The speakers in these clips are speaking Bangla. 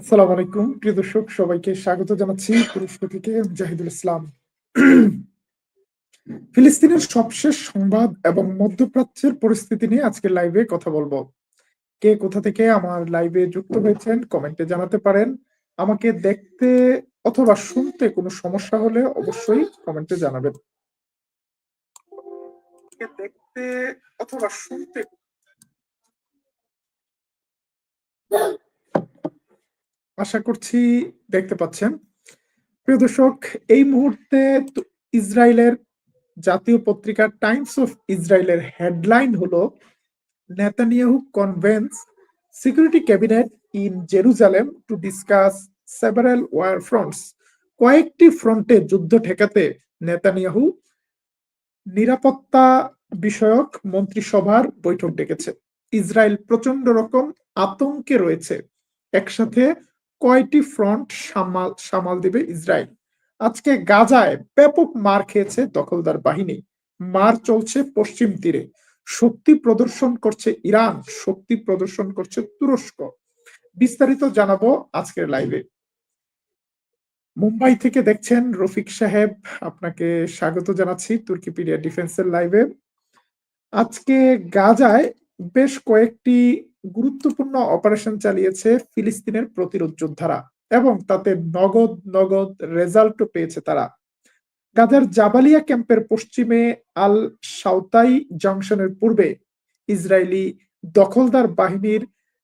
আসসালামু আলাইকুম। প্রিয় দর্শক, সবাইকে স্বাগত জানাচ্ছি থেকে ইসলাম। ফিলিস্তিনের সবশেষ সংবাদ এবং মধ্যপ্রাচ্যের পরিস্থিতি নিয়ে লাইভে কথা বলব। কে কোথা থেকে আমার লাইভে যুক্ত হয়েছেন কমেন্টে জানাতে পারেন। আমাকে দেখতে অথবা শুনতে কোনো সমস্যা হলে অবশ্যই কমেন্টে জানাবেন। দেখতে অথবা শুনতে আশা করছি দেখতে পাচ্ছেন। প্রিয় দর্শক, এই মুহূর্তে ইসরায়েলের জাতীয় পত্রিকা টাইমস অফ ইসরায়েলের হেডলাইন হলো Netanyahu convenes security cabinet in Jerusalem to discuss several war fronts. কয়েকটি ফ্রন্টে যুদ্ধ ঠেকাতে নেতানিয়াহু নিরাপত্তা বিষয়ক মন্ত্রিসভার বৈঠক ডেকেছে। ইসরায়েল প্রচণ্ড রকম আতঙ্কে রয়েছে। একসাথে কয়টি ফ্রন্ট সামাল সামাল দেবে ইসরায়েল? আজকে গাজায় ব্যাপক মার খেয়েছে দখলদার বাহিনী। মার চলছে পশ্চিম তীরে। শক্তি প্রদর্শন করছে ইরান, শক্তি প্রদর্শন করছে তুরস্ক। বিস্তারিত জানাব আজকের লাইভে। মুম্বাই থেকে দেখছেন রফিক সাহেব। আপনাকে স্বাগত জানাচ্ছি তুর্কিপিডিয়া ডিফেন্সের লাইভে। আজকে গাজায় বেশ কয়েকটি গুরুত্বপূর্ণ অপারেশন চালিয়েছে ফিলিস্তিনের প্রতিরোধ যোদ্ধারা এবং তাতে নগদ নগদ রেজাল্টও পেয়েছে তারা। গাজার জাবালিয়া ক্যাম্পের পশ্চিমে আল সাউতাই জংশনের পূর্বে ইসরায়েলি দখলদার বাহিনীর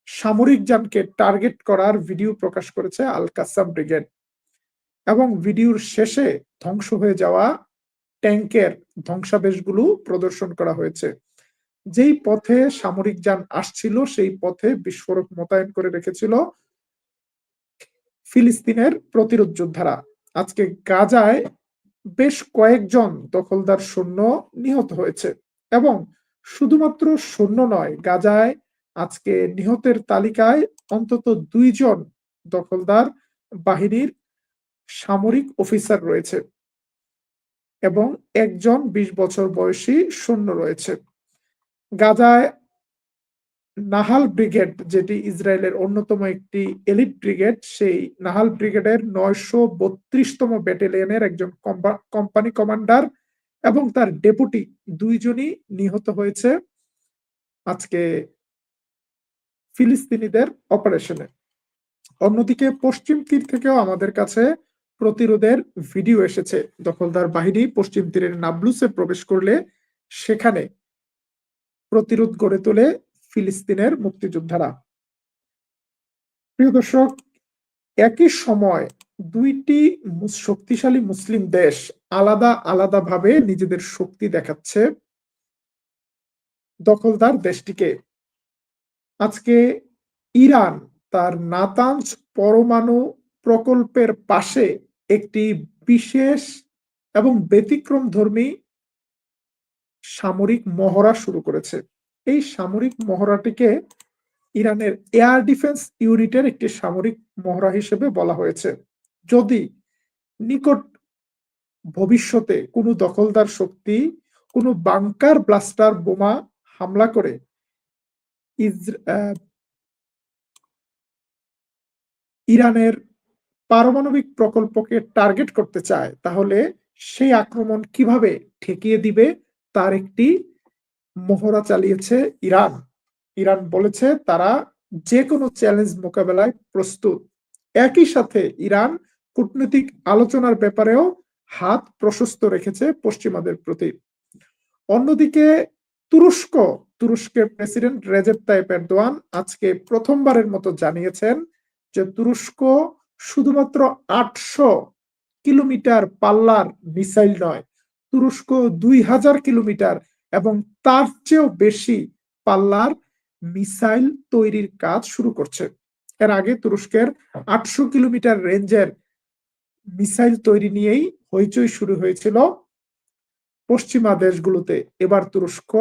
সামরিক যানকে টার্গেট করার ভিডিও প্রকাশ করেছে আল কাসাম ব্রিগেড এবং ভিডিওর শেষে ধ্বংস হয়ে যাওয়া ট্যাঙ্কের ধ্বংসাবেশগুলো প্রদর্শন করা হয়েছে। যেই পথে সামরিক যান আসছিল, সেই পথে বিস্ফোরক মোতায়েন করে রেখেছিল ফিলিস্তিনের প্রতিরোধ যোদ্ধারা। আজকে গাজায় বেশ কয়েকজন দখলদার সৈন্য নিহত হয়েছে এবং শুধুমাত্র সৈন্য নয়, গাজায় আজকে নিহতের তালিকায় অন্তত দুইজন দখলদার বাহিনীর সামরিক অফিসার রয়েছে এবং একজন বিশ বছর বয়সী সৈন্য রয়েছে। গাজায় নাহাল ব্রিগেড, যেটি ইসরায়েলের অন্যতম একটি এলিট ব্রিগেড, সেই নাহাল ব্রিগেডের নয়শো বত্রিশতম ব্যাটালিয়নের একজন কোম্পানি কমান্ডার এবং তার ডেপুটি দুইজনই নিহত হয়েছে আজকে ফিলিস্তিনিদের অপারেশনে। অন্যদিকে পশ্চিম তীর থেকেও আমাদের কাছে প্রতিরোধের ভিডিও এসেছে। দখলদার বাহিনী পশ্চিম তীরের নাবলুসে প্রবেশ করলে সেখানে প্রতিরোধ গড়ে তোলে ফিলিস্তিনের মুক্তিযোদ্ধারা। প্রিয় দর্শক, একই সময় দুইটি শক্তিশালী মুসলিম দেশ আলাদা আলাদা ভাবে নিজেদের শক্তি দেখাচ্ছে দখলদার দেশটিকে। আজকে ইরান তার নাতাঞ্জ পরমাণু প্রকল্পের পাশে একটি বিশেষ এবং ব্যতিক্রম ধর্মী সামরিক মহড়া শুরু করেছে। এই সামরিক মহড়াটিকে ইরানের এয়ার ডিফেন্স ইউনিটের একটি সামরিক মহড়া হিসেবে বলা হয়েছে। যদি নিকট ভবিষ্যতে কোনো দখলদার শক্তি, কোনো বাংকার ব্লাস্টার বোমা হামলা করে ইরানের পারমাণবিক প্রকল্পকে টার্গেট করতে চায়, তাহলে সেই আক্রমণ কীভাবে ঠেকিয়ে দিবে? তার একটি মহড়া চালিয়েছে ইরান। ইরান বলেছে তারা যে কোনো চ্যালেঞ্জ মোকাবেলায় প্রস্তুত। একই সাথে ইরান কূটনৈতিক আলোচনার ব্যাপারেও হাত প্রশস্ত রেখেছে পশ্চিমাদের প্রতি। অন্যদিকে তুরস্ক, তুরস্কের প্রেসিডেন্ট রেজেপ তাইপ এরদোয়ান আজকে প্রথমবারের মতো জানিয়েছেন যে তুরস্ক শুধুমাত্র আটশো কিলোমিটার পাল্লার মিসাইল নয় তুরস্ক দুই হাজার কিলোমিটার এবং তার চেয়েও বেশি পাল্লার মিসাইল তৈরির কাজ শুরু করছে। এর আগে তুরস্কের আটশো কিলোমিটার রেঞ্জের মিসাইল তৈরি নিয়েই হইচই শুরু হয়েছিল পশ্চিমা দেশগুলোতে। এবার তুরস্ক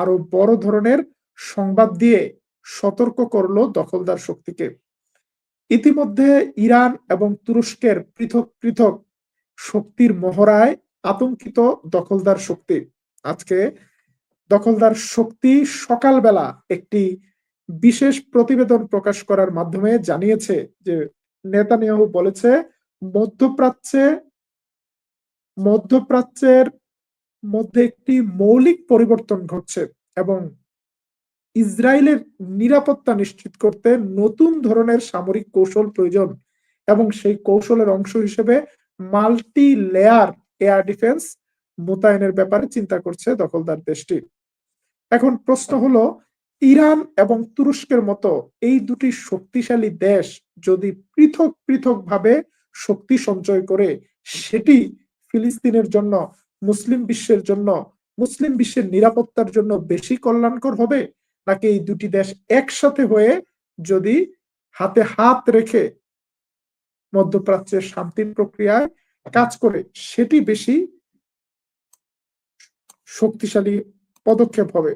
আরও বড় ধরনের সংবাদ দিয়ে সতর্ক করল দখলদার শক্তিকে। ইতিমধ্যে ইরান এবং তুরস্কের পৃথক পৃথক শক্তির মহড়ায় আতঙ্কিত দখলদার শক্তি। আজকে দখলদার শক্তি সকালবেলা একটি বিশেষ প্রতিবেদন প্রকাশ করার মাধ্যমে জানিয়েছে যে, নেতানিয়াহু বলেছে, মধ্যপ্রাচ্যে, মধ্যপ্রাচ্যের মধ্যে একটি মৌলিক পরিবর্তন ঘটছে এবং ইসরায়েলের নিরাপত্তা নিশ্চিত করতে নতুন ধরনের সামরিক কৌশল প্রয়োজন এবং সেই কৌশলের অংশ হিসেবে মাল্টি লেয়ার এয়ার ডিফেন্স মোতায়েনের ব্যাপারে চিন্তা করছে দখলদার দেশটি। এখন প্রশ্ন হলো, ইরান এবং তুরস্কের মতো এই দুটি শক্তিশালী দেশ যদি পৃথক পৃথক ভাবে শক্তি সঞ্চয় করে, সেটি ফিলিস্তিনের জন্য, মুসলিম বিশ্বের জন্য, মুসলিম বিশ্বের নিরাপত্তার জন্য বেশি কল্যাণকর হবে? নাকি এই দুটি দেশ একসাথে হয়ে যদি হাতে হাত রেখে মধ্যপ্রাচ্যের শান্তি প্রক্রিয়ায় কাজ করে, সেটি বেশি শক্তিশালী পদক্ষেপ হবে।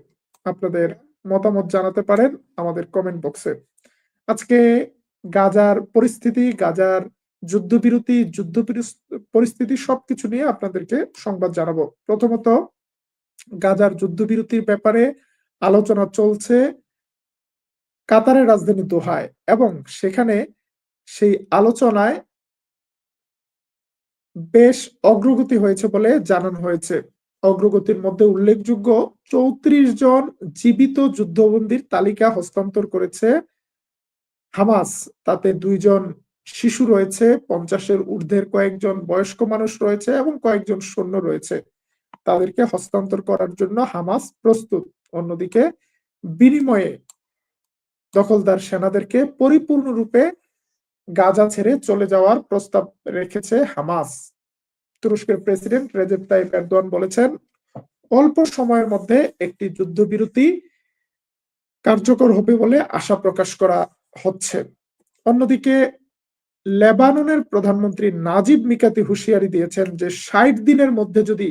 আপনাদের মতামত জানাতে পারেন আমাদের কমেন্ট বক্সে আজকে গাজার পরিস্থিতি, গাজার যুদ্ধবিরতি যুদ্ধ পরিস্থিতি সবকিছু নিয়ে আপনাদেরকে সংবাদ জানাব। প্রথমত, গাজার যুদ্ধবিরতির ব্যাপারে আলোচনা চলছে কাতারের রাজধানী দোহায় এবং সেখানে সেই আলোচনায় বেশ অগ্রগতি হয়েছে বলে জানানো হয়েছে। অগ্রগতির মধ্যে উল্লেখযোগ্য চৌত্রিশ জন জীবিত যুদ্ধবন্দির তালিকা হস্তান্তর করেছে হামাস। তাতে দুইজন শিশু রয়েছে, পঞ্চাশের ঊর্ধ্বের কয়েকজন বয়স্ক মানুষ রয়েছে এবং কয়েকজন সৈন্য রয়েছে। তাদেরকে হস্তান্তর করার জন্য হামাস প্রস্তুত। অন্যদিকে বিনিময়ে দখলদার সেনাদেরকে পরিপূর্ণরূপে গাজা ছেড়ে চলে যাওয়ার প্রস্তাব রেখেছে হামাস। তুরস্কের প্রেসিডেন্ট রেজেপ তাইপ এরদোয়ান বলেছেন, অল্প সময়ের মধ্যে একটি যুদ্ধবিরতি কার্যকর হবে বলে আশা প্রকাশ করা হচ্ছে। অন্যদিকে, লেবাননের প্রধানমন্ত্রী নাজিব মিকাতি হুঁশিয়ারি দিয়েছেন যে ষাট দিনের মধ্যে যদি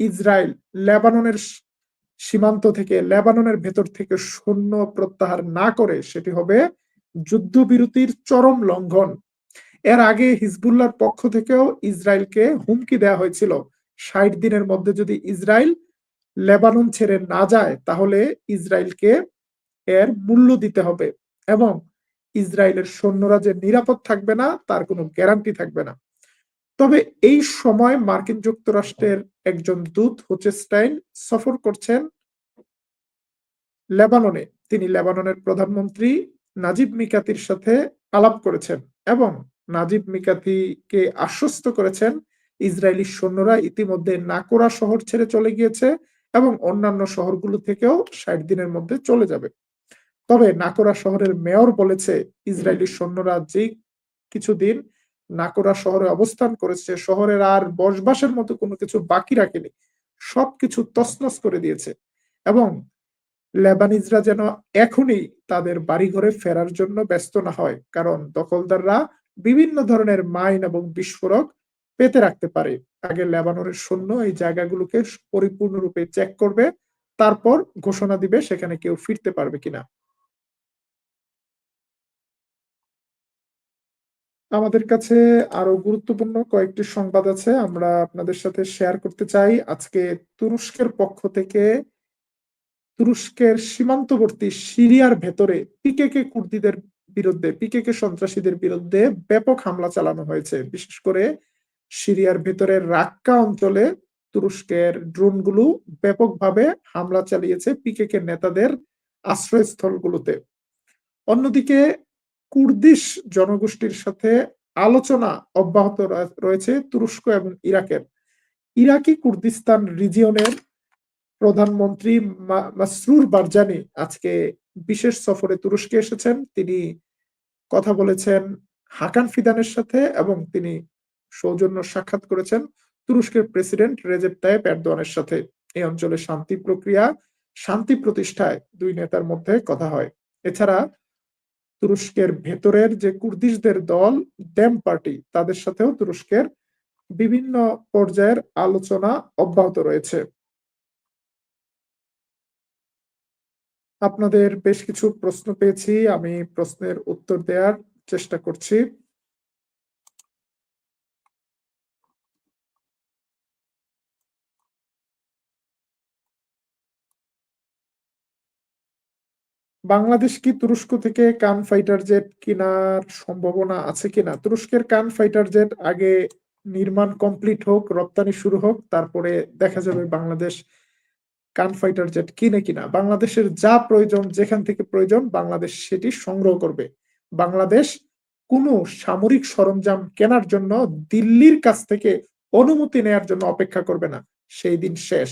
ইসরায়েল লেবাননের সীমান্ত থেকে, লেবাননের ভেতর থেকে সৈন্য প্রত্যাহার না করে, সেটি হবে যুদ্ধবিরতির চরম লঙ্ঘন। এর আগে হিজবুল্লার পক্ষ থেকেও ইসরায়েলকে হুমকি দেওয়া হয়েছিল। ষাট দিনের মধ্যে যদি ইসরায়েল লেবানন ছেড়ে না যায়, তাহলে ইসরায়েলকে এর মূল্য দিতে হবে এবং ইসরায়েলের সৈন্যরা যে নিরাপদ থাকবে না, তার কোনো গ্যারান্টি থাকবে না। তবে এই সময় মার্কিন যুক্তরাষ্ট্রের একজন দূত হোচেস্টাইন সফর করছেন লেবাননে। তিনি লেবাননের প্রধানমন্ত্রী নাজিব মিকাতির সাথে আলাপ করেছেন এবং নাজিব মিকাতিকে আশ্বস্ত করেছেন ইসরায়েলি সৈন্যরা ইতিমধ্যে নাকোরা শহর ছেড়ে চলে গিয়েছে এবং অন্যান্য শহরগুলো থেকেও ষাট দিনের মধ্যে চলে যাবে। তবে নাকোরা শহরের মেয়র বলেছে, ইসরায়েলি সৈন্যরা যে কিছুদিন নাকোরা শহরে অবস্থান করেছে, শহরের আর বসবাসের মতো কোনো কিছু বাকি রাখেনি, সবকিছু তসনস করে দিয়েছে এবং লেবানিজরা যেন এখনই তাদের বাড়িঘরে ফেরার জন্য ব্যস্ত না হয়, কারণ দখলদাররা বিভিন্ন ধরনের মাইন এবং বিস্ফোরক পেতে রাখতে পারে। আগে লেবাননের সৈন্য এই জায়গাগুলোকে পরিপূর্ণরূপে চেক করবে, তারপর ঘোষণা দিবে সেখানে কেউ ফিরতে পারবে কিনা। আমাদের কাছে আরও গুরুত্বপূর্ণ কয়েকটি সংবাদ আছে, আমরা আপনাদের সাথে শেয়ার করতে চাই। আজকে তুরস্কের পক্ষ থেকে তুরস্কের সীমান্তবর্তী সিরিয়ার ভেতরে পিকেকে কুর্দিদের বিরুদ্ধে, পিকেকে সন্ত্রাসীদের বিরুদ্ধে ব্যাপক হামলা চালানো হয়েছে। বিশেষ করে সিরিয়ার ভেতরে রাক্কা অঞ্চলে তুরস্কের ড্রোনগুলো ব্যাপকভাবে হামলা চালিয়েছে পিকেকে নেতাদের আশ্রয়স্থলগুলোতে। অন্যদিকে কুর্দিশ জনগোষ্ঠীর সাথে আলোচনা অব্যাহত রয়েছে তুরস্ক এবং ইরাকের। ইরাকি কুর্দিস্তান রিজিয়নের প্রধানমন্ত্রী মাসরুর বারজানি আজকে বিশেষ সফরে তুরস্কে এসেছেন। তিনি কথা বলেছেন হাকান ফিদানের সাথে এবং তিনি সৌজন্য সাক্ষাৎ করেছেন তুরস্কের প্রেসিডেন্ট রেজেপ তাইপ এরদোয়ানের সাথে। এই অঞ্চলে শান্তি প্রক্রিয়া, শান্তি প্রতিষ্ঠায় দুই নেতার মধ্যে কথা হয়। এছাড়া তুরস্কের ভেতরের যে কুর্দিশদের দল, ড্যাম পার্টি, তাদের সাথেও তুরস্কের বিভিন্ন পর্যায়ের আলোচনা অব্যাহত রয়েছে। আপনাদের বেশ কিছু প্রশ্ন পেয়েছি, আমি প্রশ্নের উত্তর দেওয়ার চেষ্টা করছি। বাংলাদেশ কি তুরস্ক থেকে কান ফাইটার জেট কেনার সম্ভাবনা আছে কিনা? তুরস্কের কান ফাইটার জেট আগে নির্মাণ কমপ্লিট হোক, রপ্তানি শুরু হোক, তারপরে দেখা যাবে বাংলাদেশ কান ফাইটার জেট কিনে কিনা। বাংলাদেশের যা প্রয়োজন, যেখান থেকে প্রয়োজন, বাংলাদেশ সেটি সংগ্রহ করবে। বাংলাদেশ কোনো সামরিক সরঞ্জাম কেনার জন্য দিল্লির কাছ থেকে অনুমতি নেয়ার জন্য অপেক্ষা করবে না। সেই দিন শেষ।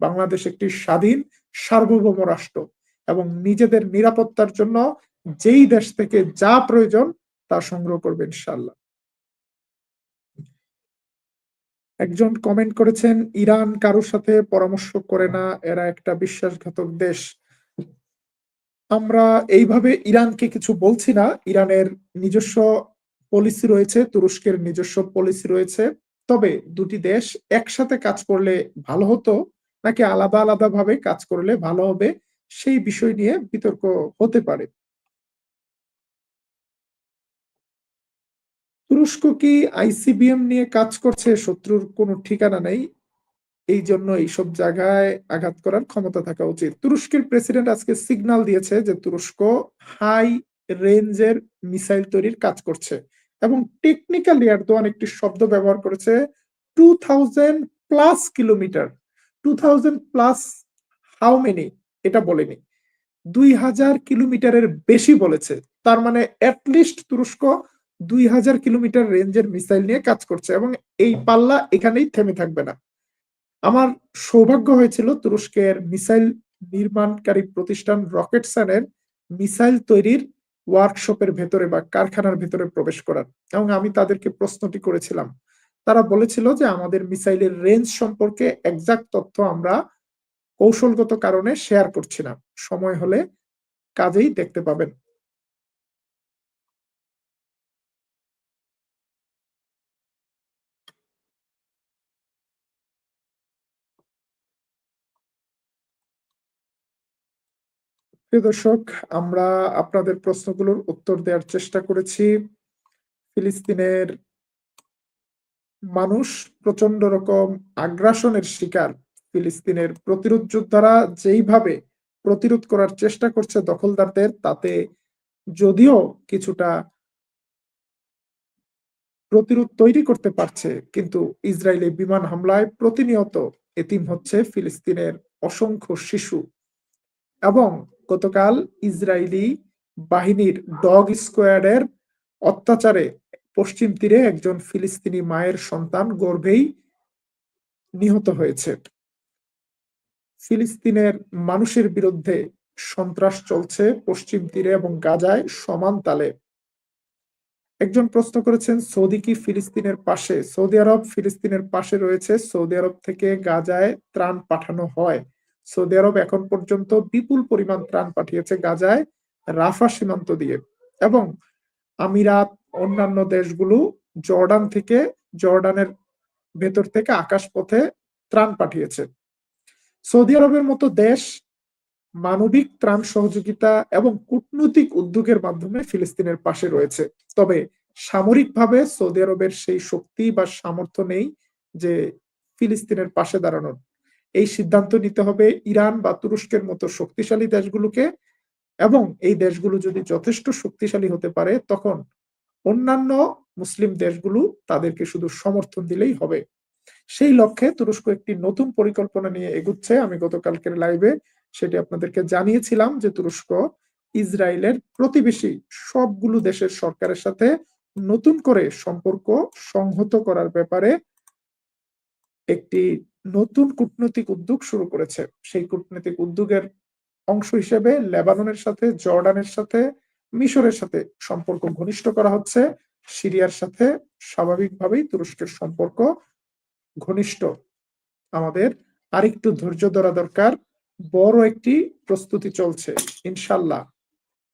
বাংলাদেশ একটি স্বাধীন সার্বভৌম রাষ্ট্র এবং নিজেদের নিরাপত্তার জন্য যেই দেশ থেকে যা প্রয়োজন তা সংগ্রহ করবে ইনশাল্লাহ একজন কমেন্ট করেছেন, ইরান কারোর সাথে পরামর্শ করে না, এরা একটা বিশ্বাসঘাতক দেশ। আমরা এইভাবে ইরানকে কিছু বলছি না, ইরানের নিজস্ব পলিসি রয়েছে, তুরস্কের নিজস্ব পলিসি রয়েছে, তবে দুটি দেশ একসাথে কাজ করলে ভালো হতো, নাকি আলাদা আলাদা ভাবে কাজ করলে ভালো হবে, সেই বিষয় নিয়ে বিতর্ক হতে পারে। তুরস্ক কি আইসিবিএম নিয়ে কাজ করছে? শত্রুর কোনো ঠিকানা নেই। এই জন্য এইসব জায়গায় আঘাত করার ক্ষমতা থাকা উচিত। তুরস্কের প্রেসিডেন্ট আজকে সিগনাল দিয়েছে যে তুরস্ক হাই রেঞ্জের মিসাইল তৈরির কাজ করছে এবং টেকনিক্যাল এরদোয়ান একটি শব্দ ব্যবহার করেছে two thousand plus kilometre two thousand plus how many এটা বলেনি। দুই হাজার কিলোমিটারের বেশি বলেছে। তার মানে অ্যাটলিস্ট তুরস্ক দুই হাজার কিলোমিটার রেঞ্জের মিসাইল নিয়ে কাজ করছে এবং এই পাল্লা এখানেই থেমে থাকবে না। আমার সৌভাগ্য হয়েছিল তুরস্কের মিসাইল নির্মাণকারী প্রতিষ্ঠান রকেটসানের মিসাইল তৈরির ওয়ার্কশপের ভেতরে বা কারখানার ভেতরে প্রবেশ করার। এবং আমি তাদেরকে প্রশ্নটি করেছিলাম। তারা বলেছিল যে আমাদের মিসাইলের রেঞ্জ সম্পর্কে একজাক্ট তথ্য আমরা কৌশলগত কারণে শেয়ার করছি না। সময় হলে কাজেই দেখতে পাবেন। প্রিয় দর্শক, আমরা আপনাদের প্রশ্নগুলোর উত্তর দেওয়ার চেষ্টা করেছি। ফিলিস্তিনের মানুষ প্রচণ্ড রকম আগ্রাসনের শিকার। ফিলিস্তিনের প্রতিরোধ যোদ্ধারা যেইভাবে প্রতিরোধ করার চেষ্টা করছে দখলদারদের, তাতে যদিও কিছুটা প্রতিরোধ তৈরি করতে পারছে, কিন্তু ইসরায়েলি বিমান হামলায় প্রতিনিয়ত এতিম হচ্ছে ফিলিস্তিনের অসংখ্য শিশু। এবং গতকাল ইসরায়েলি বাহিনীর ডগ স্কোয়াডের অত্যাচারে পশ্চিম তীরে একজন ফিলিস্তিনি মায়ের সন্তান গর্ভেই নিহত হয়েছে। ফিলিস্তিনের মানুষের বিরুদ্ধে সন্ত্রাস চলছে পশ্চিম তীরে এবং গাজায় সমান তালে। একজন প্রশ্ন করেছেন, সৌদি কি ফিলিস্তিনের পাশে? সৌদি আরব ফিলিস্তিনের পাশে রয়েছে। সৌদি আরব থেকে গাজায় ত্রাণ পাঠানো হয়। সৌদি আরব এখন পর্যন্ত বিপুল পরিমাণ ত্রাণ পাঠিয়েছে গাজায়, রাফা সীমান্ত দিয়ে। এবং আমিরাত, অন্যান্য দেশগুলো জর্ডান থেকে, জর্ডানের ভেতর থেকে আকাশ পথে ত্রাণ পাঠিয়েছে। সৌদি আরবের মতো দেশ মানবিক ত্রাণ সহযোগিতা এবং কূটনৈতিক উদ্যোগের মাধ্যমে ফিলিস্তিনের পাশে রয়েছে। তবে সামরিকভাবে সৌদি আরবের সেই শক্তি বা সামর্থ্য নেই যে ফিলিস্তিনের পাশে দাঁড়ানোর। এই সিদ্ধান্ত নিতে হবে ইরান বা তুরস্কের মতো শক্তিশালী দেশগুলোকে। এবং এই দেশগুলো যদি যথেষ্ট শক্তিশালী হতে পারে, তখন অন্যান্য মুসলিম দেশগুলো তাদেরকে শুধু সমর্থন দিলেই হবে। সেই লক্ষ্যে তুরস্ক একটি নতুন পরিকল্পনা নিয়ে এগুচ্ছে। আমি গতকালকের লাইভে সেটি আপনাদেরকে জানিয়েছিলাম যে তুরস্ক ইসরায়েলের প্রতিবেশী সবগুলো দেশের সরকারের সাথে নতুন করে সম্পর্ক সংহত করার ব্যাপারে একটি নতুন কূটনৈতিক উদ্যোগ শুরু করেছে। সেই কূটনৈতিক উদ্যোগের অংশ হিসেবে লেবাননের সাথে, জর্ডানের সাথে, মিশরের সাথে সম্পর্ক ঘনিষ্ঠ করা হচ্ছে। সিরিয়ার সাথে স্বাভাবিকভাবেই তুরস্কের সম্পর্ক ঘনিষ্ঠ। আমাদের আরেকটু ধৈর্য ধরা দরকার। বড় একটি প্রস্তুতি চলছে ইনশাল্লাহ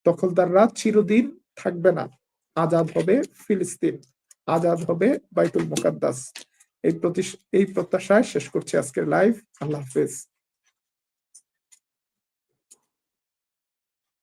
দখলদাররা চিরদিন থাকবে না। আজাদ হবে ফিলিস্তিন। আজাদ হবে বাইতুল মোকাদ্দাস। এই এই প্রত্যাশায় শেষ করছি আজকের লাইভ আল্লাহ হাফেজ।